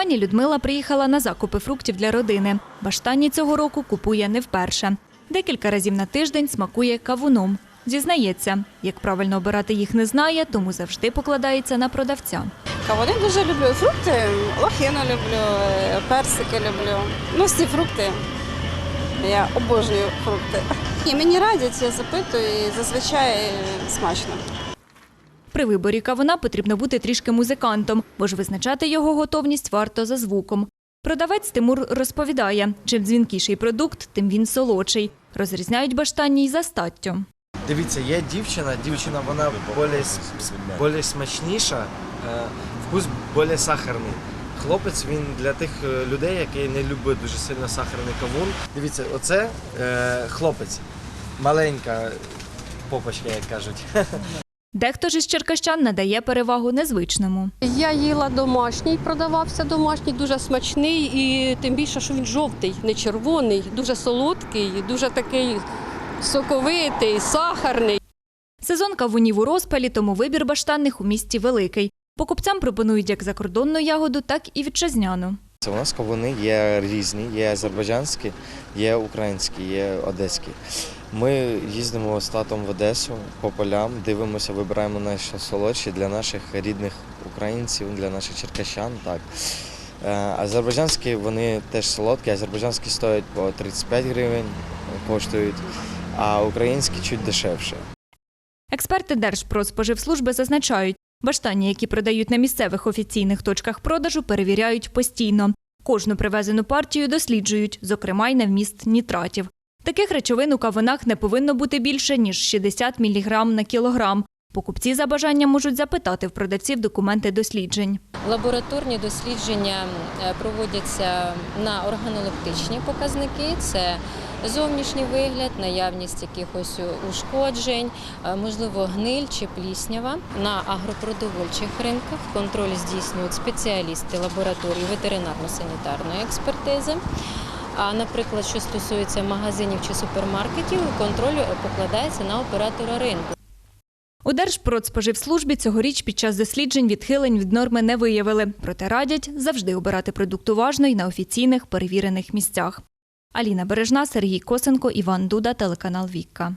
Пані Людмила приїхала на закупи фруктів для родини. Баштані цього року купує не вперше. Декілька разів на тиждень смакує кавуном. Зізнається, як правильно обирати їх не знає, тому завжди покладається на продавця. Кавуни дуже люблю. Фрукти, лохину люблю, персики люблю. Ну, всі фрукти. Я обожнюю фрукти. І мені радять, я запитую, і зазвичай смачно. При виборі кавуна потрібно бути трішки музикантом, бо ж визначати його готовність варто за звуком. Продавець Тимур розповідає, чим дзвінкіший продукт, тим він солодший. Розрізняють баштанні й за статтю. Дивіться, є дівчина, дівчина вона більш, смачніша, е, вкус більш сахарний. Хлопець він для тих е, людей, які не люблять дуже сильно сахарний кавун. Дивіться, оце е, хлопець, маленька попочка, як кажуть. Дехто ж із черкащан надає перевагу незвичному. Я їла домашній, продавався домашній, дуже смачний і тим більше, що він жовтий, не червоний, дуже солодкий, дуже такий соковитий, сахарний. Сезон кавунів у розпалі, тому вибір баштанних у місті великий. Покупцям пропонують як закордонну ягоду, так і вітчизняну. Це у нас кавуни є різні, є азербайджанські, є українські, є одеські. Ми їздимо з татом в Одесу по полям, дивимося, вибираємо найсолодші для наших рідних українців, для наших черкащан. Так. Е, Азербайджанські вони теж солодкі, азербайджанські стоять по 35 гривень, коштують, а українські чуть дешевше. Експерти Держпродспоживслужби зазначають, баштані, які продають на місцевих офіційних точках продажу, перевіряють постійно. Кожну привезену партію досліджують, зокрема й на вміст нітратів. Таких речовин у кавунах не повинно бути більше, ніж 60 мг на кілограм. Покупці за бажанням можуть запитати в продавців документи досліджень. Лабораторні дослідження е, проводяться на органолептичні показники. Це зовнішній вигляд, наявність якихось ушкоджень, е, можливо, гниль чи пліснява. На агропродовольчих ринках контроль здійснюють спеціалісти лабораторії ветеринарно-санітарної експертизи. А, наприклад, що стосується магазинів чи супермаркетів, контроль покладається на оператора ринку. У Держпродспоживслужбі цьогоріч під час досліджень відхилень від норми не виявили, проте радять завжди обирати продукт уважно і на офіційних перевірених місцях. Аліна Бережна, Сергій Косенко, Іван Дуда, телеканал Вікка.